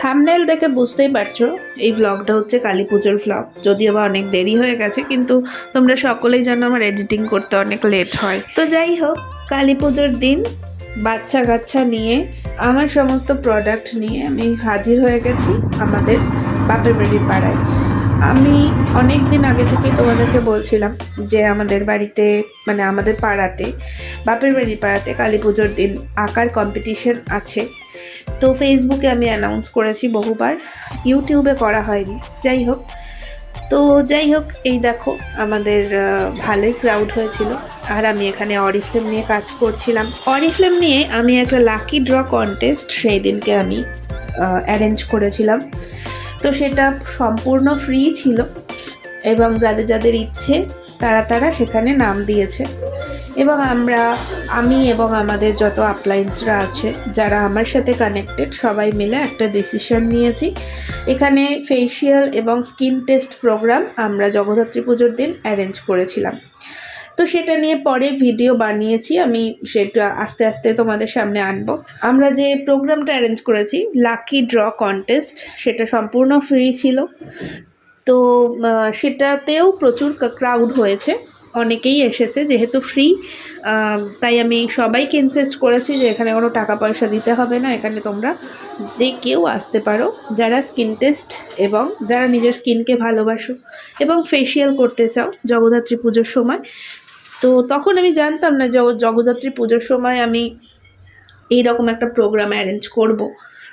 Thumbnail দেখে বুঝতেই পারছ, এই ব্লগটা হচ্ছে কালী পুজোর ব্লগ যদিও বা অনেক দেরি হয়ে গেছে, কিন্তু তোমরা সকলেই জানো আমার এডিটিং করতে অনেক লেট হয়। তো যাই হোক, কালী পুজোর দিন বাচ্চা কাচ্চা নিয়ে, আমার সমস্ত প্রোডাক্ট নিয়ে আমি হাজির হয়ে গেছি আমাদের বাপের বাড়ির পাড়ায়। আমি অনেক দিন আগে থেকেই তোমাদেরকে বলছিলাম যে আমাদের বাড়িতে মানে আমাদের পাড়াতে, বাপের বাড়ির পাড়াতে কালী পুজোর দিন আঁকার কম্পিটিশন আছে। তো ফেসবুকে আমি অ্যানাউন্স করেছি বহুবার ইউটিউবে করা হয়নি। যাই হোক, তো যাই হোক, এই দেখো আমাদের ভালোই ক্রাউড হয়েছিল। আর আমি এখানে অরিফ্লেম নিয়ে কাজ করছিলাম। অরিফ্লেম নিয়ে আমি একটা লাকি ড্র কন্টেস্ট সেই দিনকে আমি অ্যারেঞ্জ করেছিলাম। তো সেটা সম্পূর্ণ ফ্রি ছিল এবং যাদের যাদের ইচ্ছে, তারা তারা সেখানে নাম দিয়েছে। এবং আমরা, আমি এবং আমাদের যত আপলাইন্সরা আছে, যারা আমার সাথে কানেক্টেড সবাই মিলে একটা ডিসিশন নিয়েছি। এখানে ফেসিয়াল এবং স্কিন টেস্ট প্রোগ্রাম আমরা জগদ্ধাত্রী পুজোর দিন অ্যারেঞ্জ করেছিলাম। তো সেটা নিয়ে পরে ভিডিও বানিয়েছি, আমি সেটা আস্তে আস্তে তোমাদের সামনে আনব। আমরা যে প্রোগ্রামটা অ্যারেঞ্জ করেছি লাকি ড্র কন্টেস্ট সেটা সম্পূর্ণ ফ্রি ছিল। তো সেটাতেও প্রচুর ক্রাউড হয়েছে, অনেকেই এসেছে যেহেতু ফ্রি তাই আমি সবাইকে ইনসিস্ট করেছি যে এখানে কোনো টাকা পয়সা দিতে হবে না, এখানে তোমরা যে কেউ আসতে পারো, যারা স্কিন টেস্ট এবং যারা নিজের স্কিনকে ভালোবাসো এবং ফেসিয়াল করতে চাও, জগদ্ধাত্রী পুজোর সময়। তো তখন আমি জানতাম না যে জগদ্ধাত্রী পুজোর সময় আমি এইরকম একটা প্রোগ্রাম অ্যারেঞ্জ করব।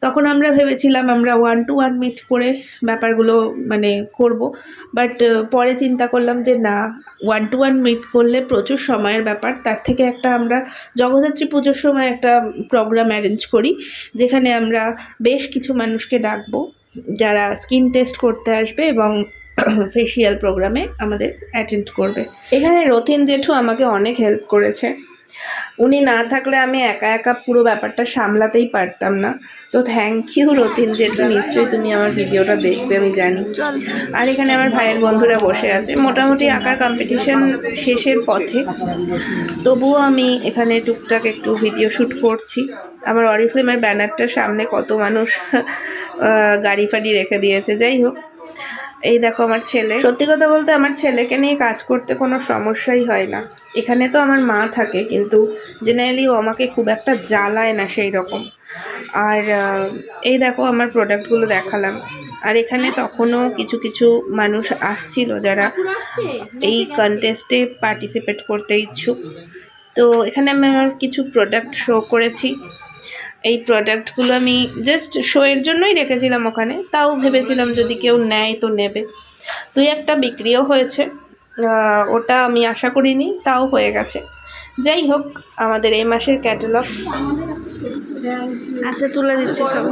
তখন আমরা ভেবেছিলাম আমরা ওয়ান টু ওয়ান মিট করে ব্যাপারগুলো মানে করব বাট পরে চিন্তা করলাম যে না ওয়ান টু ওয়ান মিট করলে প্রচুর সময়ের ব্যাপার তার থেকে একটা আমরা জগদ্ধাত্রী পুজোর সময় একটা প্রোগ্রাম অ্যারেঞ্জ করি, যেখানে আমরা বেশ কিছু মানুষকে ডাকবো, যারা স্কিন টেস্ট করতে আসবে এবং ফেসিয়াল প্রোগ্রামে আমাদের অ্যাটেন্ড করবে। এখানে রথিন জেঠু আমাকে অনেক হেল্প করেছে। উনি না থাকলে আমি একা একা পুরো ব্যাপারটা সামলাতেই পারতাম না। তো থ্যাংক ইউ রতিন জেঠু, নিশ্চয়ই তুমি আমার ভিডিওটা দেখবে, আমি জানি। আর এখানে আমার ভাইয়ের বন্ধুরা বসে আছে। মোটামুটি আঁকার কম্পিটিশন শেষের পথে। তবুও আমি এখানে টুকটাক একটু ভিডিও শ্যুট করছি। আমার অরিফ্লেমের ব্যানারটার সামনে কত মানুষ গাড়ি ফাড়ি রেখে দিয়েছে। যাই হোক। এই দেখো আমার ছেলে। সত্যি কথা বলতে আমার ছেলেকে নিয়ে কাজ করতে কোনো সমস্যাই হয় না। এখানে তো আমার মা থাকে, কিন্তু জেনারেলি ও আমাকে খুব একটা জ্বালায় না সেই রকম আর এই দেখো আমার প্রোডাক্টগুলো দেখালাম। আর এখানে তখনও কিছু কিছু মানুষ আসছিল যারা এই কন্টেস্টে পার্টিসিপেট করতে ইচ্ছুক। তো এখানে আমি আমার কিছু প্রোডাক্ট শো করেছি। এই প্রোডাক্টগুলো আমি জাস্ট শোয়ের জন্যই রেখেছিলাম ওখানে। তাও ভেবেছিলাম যদি কেউ নেয় তো নেবে। দুই একটা বিক্রিও হয়েছে। ওটা আমি আশা করিনি তাও হয়ে গেছে। যাই হোক আমাদের এই মাসের ক্যাটালগ আচ্ছা তুলে দিচ্ছে সব।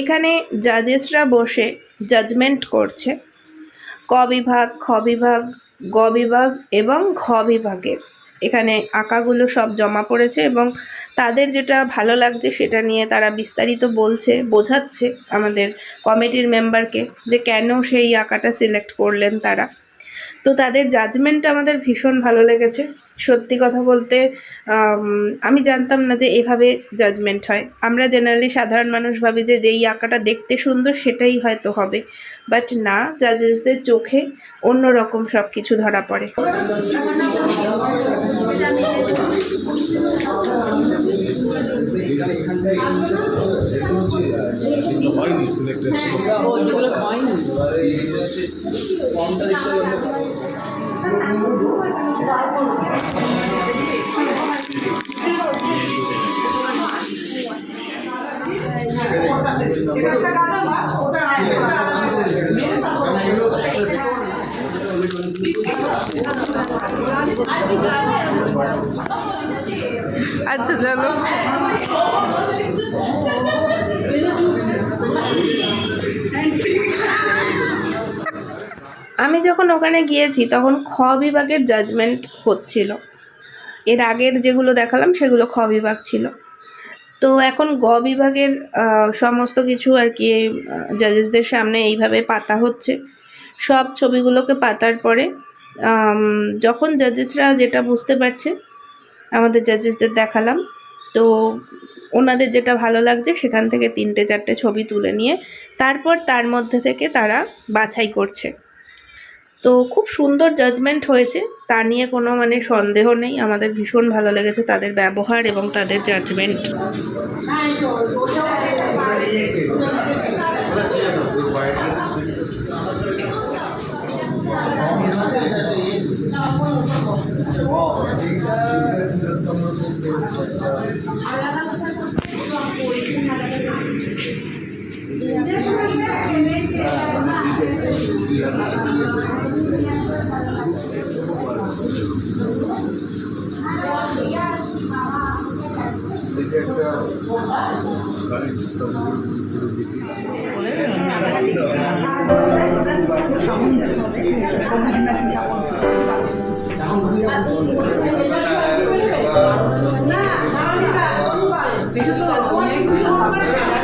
এখানে জাজেসরা বসে জাজমেন্ট করছে। ক বিভাগ খ বিভাগ গ বিভাগ এবং ঘ বিভাগের এখানে আঁকাগুলো সব জমা পড়েছে এবং তাদের যেটা ভালো লাগছে সেটা নিয়ে তারা বিস্তারিত বলছে, বোঝাচ্ছে আমাদের কমিটির মেম্বারকে যে কেন সেই আঁকাটা সিলেক্ট করলেন তারা। তো তাদের জাজমেন্ট আমাদের ভীষণ ভালো লেগেছে। সত্যি কথা বলতে, আমি জানতাম না যে এভাবে জাজমেন্ট হয়। আমরা জেনারেলি সাধারণ মানুষ ভাবি যে যেই আঁকাটা দেখতে সুন্দর সেটাই হয়তো হবে। বাট না জাজেসদের চোখে অন্য রকম সব কিছু ধরা পড়ে। হয়নি সিলেক্টেড আচ্ছা চলো। আমি যখন ওখানে গিয়েছি, তখন খ বিভাগের জাজমেন্ট হচ্ছিল। এর আগের যেগুলো দেখালাম, সেগুলো খ বিভাগ ছিল। তো এখন গ বিভাগের সমস্ত কিছু আর কি জাজেসদের সামনে এইভাবে পাতা হচ্ছে। সব ছবিগুলোকে পাতার পরে যখন জাজেসরা যেটা বুঝতে পারছে, আমাদের জাজেসদের দেখালাম। তো ওনাদের যেটা ভালো লাগছে, সেখান থেকে তিনটে চারটে ছবি তুলে নিয়ে, তারপর তার মধ্যে থেকে তারা বাছাই করছে। তো খুব সুন্দর জাজমেন্ট হয়েছে। তা নিয়ে কোনো মানে সন্দেহ নেই। আমাদের ভীষণ ভালো লেগেছে তাদের ব্যবহার এবং তাদের জাজমেন্ট 然后那个，你是做的多，你是做的多。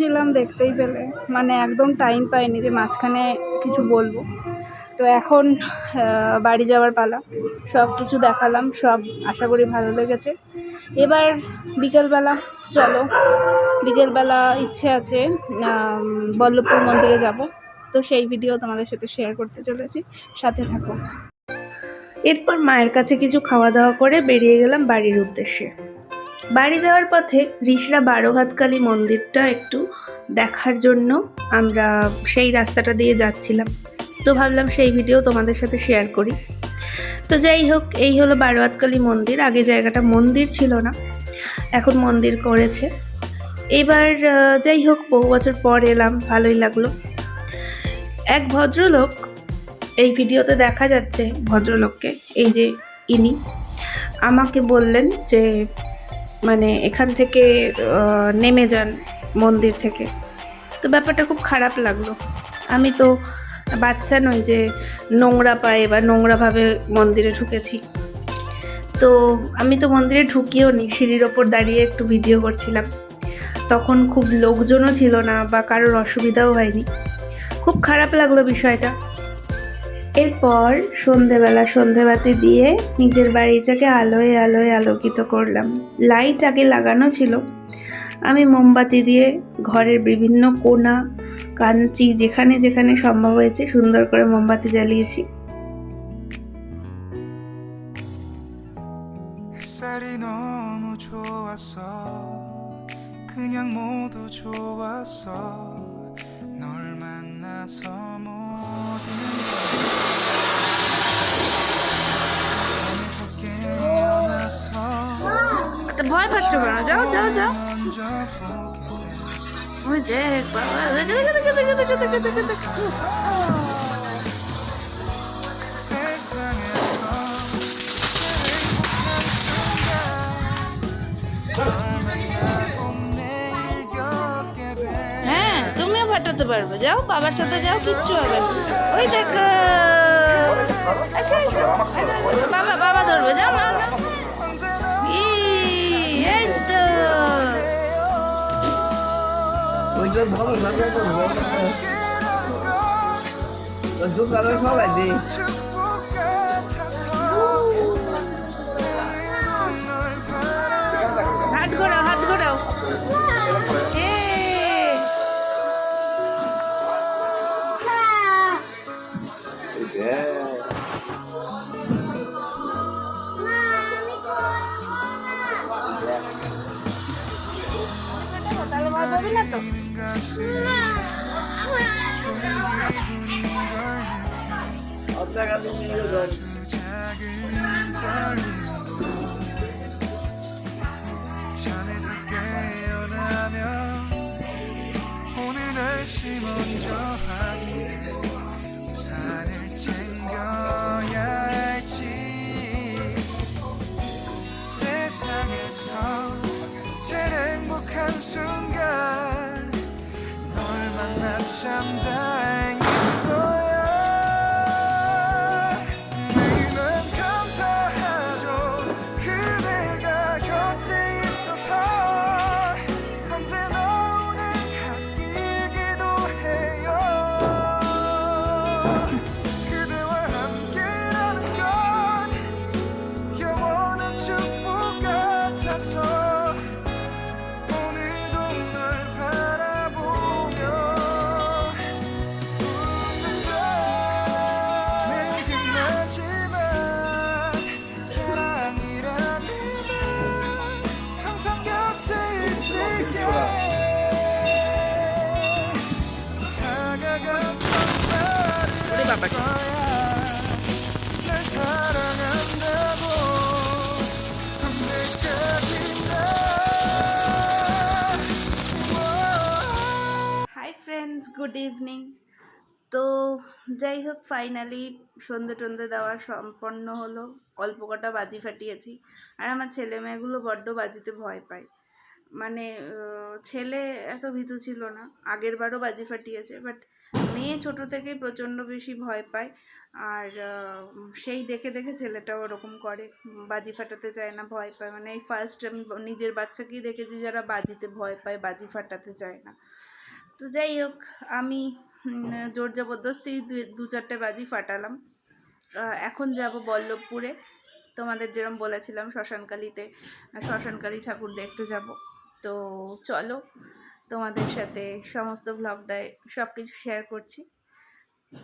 ছিলাম দেখতেই পেলে। মানে একদম টাইম পাইনি যে মাঝখানে কিছু বলব। তো এখন বাড়ি যাওয়ার পালা। সব কিছু দেখালাম, সব আশা করি ভালো লেগেছে। এবার বিকেলবেলা, চলো। বিকেলবেলা ইচ্ছে আছে বল্লভপুর মন্দিরে যাব। তো সেই ভিডিও তোমাদের সাথে শেয়ার করতে চলেছি। সাথে থাকো। এরপর মায়ের কাছে কিছু খাওয়া দাওয়া করে বেরিয়ে গেলাম বাড়ির উদ্দেশ্যে। বাড়ি যাওয়ার পথে ঋষরা বারোহাতকালী মন্দিরটা একটু দেখার জন্য আমরা সেই রাস্তাটা দিয়ে যাচ্ছিলাম। তো ভাবলাম সেই ভিডিও তোমাদের সাথে শেয়ার করি। তো যাই হোক, এই হলো বারোহাতকালী মন্দির। আগে জায়গাটা মন্দির ছিল না, এখন মন্দির করেছে। এবার যাই হোক, বহু বছর পর এলাম, ভালোই লাগল। এক ভদ্রলোক, এই ভিডিওতে দেখা যাচ্ছে ভদ্রলোককে, এই যে ইনি, আমাকে বললেন যে মানে এখান থেকে নেমে যান মন্দির থেকে। তো ব্যাপারটা খুব খারাপ লাগল। আমি তো বাচ্চা নই যে নোংরা পায়ে বা নোংরাভাবে মন্দিরে ঢুকেছি। তো আমি তো মন্দিরে ঢুকিও নি, সিঁড়ির ওপর দাঁড়িয়ে একটু ভিডিও করছিলাম। তখন খুব লোকজনও ছিল না বা কারোর অসুবিধাও হয়নি। খুব খারাপ লাগল বিষয়টা। এরপর সন্ধেবেলা সন্ধেবাতি দিয়ে নিজের বাড়িটাকে আলোয় আলোয় আলোকিত করলাম লাইট আগে লাগানো ছিল আমি মোমবাতি দিয়ে ঘরের বিভিন্ন কোণা কাঞ্চি যেখানে যেখানে সম্ভব হয়েছে সুন্দর করে মোমবাতি জ্বালিয়েছি 햇살이 너무 좋았어 그냥 모두 좋았어 널 만나서 হ্যাঁ তুমিও ফাটাতে পারবে। যাও, বাবার সাথে যাও, কিচ্ছু হবে ওই দেখো। বাবা বাবা ধরবে, যাও মা ভালো লাগে দোকানে সবাই দিই もみんなと。엄마가 제일 행복한 순간 널 만나 참다 ইভিনিং তো যাই হোক ফাইনালি সন্ধে টন্ধে দেওয়া সম্পন্ন হলো। অল্প কটা বাজি ফাটিয়েছি। আর আমার ছেলে মেয়েগুলো বড্ড বাজিতে ভয় পায়। মানে ছেলে এত ভীতু ছিল না। আগের বারও বাজি ফাটিয়েছে বাট মেয়ে ছোট থেকেই প্রচণ্ড বেশি ভয় পায়। আর সেই দেখে দেখে ছেলেটাও ওরকম করে। বাজি ফাটাতে চায় না, ভয় পায়। মানে এই ফার্স্ট আমি নিজের বাচ্চাকেই দেখেছি যারা বাজিতে ভয় পায়, বাজি ফাটাতে চায় না। তো যাই হোক, আমি জোর জবরদস্তি দু- চারটে বাজি ফাটালাম। এখন যাব বল্লভপুরে। তোমাদের যেরকম বলেছিলাম, শ্মশানকালীতে, শ্মশানকালী ঠাকুর দেখতে যাব। তো চলো, তোমাদের সাথে সমস্ত ব্লগটায় সব কিছু শেয়ার করছি।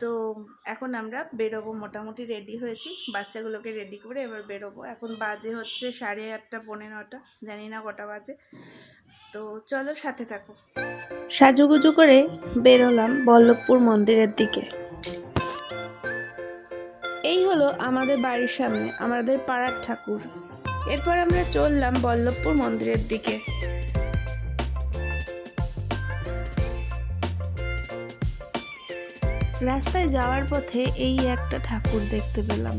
তো এখন আমরা বেরোবো, মোটামুটি রেডি হয়েছি। বাচ্চাগুলোকে রেডি করে এবার বেরোবো। এখন বাজে হচ্ছে সাড়ে আটটা, পৌনে নটা, জানি না কটা বাজে। তো চলো সাথে থাকো। সাজুগুজু করে বেরোলাম বল্লভপুর মন্দিরের দিকে। এই হলো আমাদের বাড়ির সামনে, আমাদের পাড়ার ঠাকুর। এরপর আমরা চললাম বল্লভপুর মন্দিরের দিকে। রাস্তায় যাওয়ার পথে এই একটা ঠাকুর দেখতে পেলাম।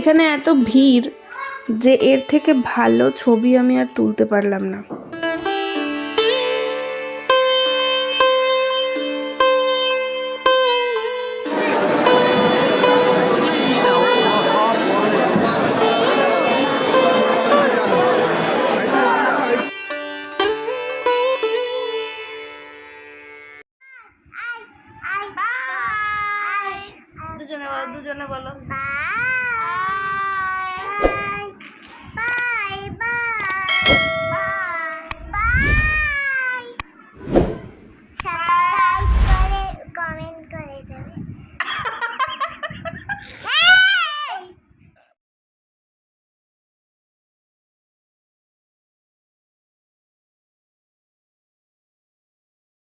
এখানে এত ভিড় যে এর থেকে ভালো ছবি আমি আর তুলতে পারলাম না। দুজনে বলো দুজনে বলো।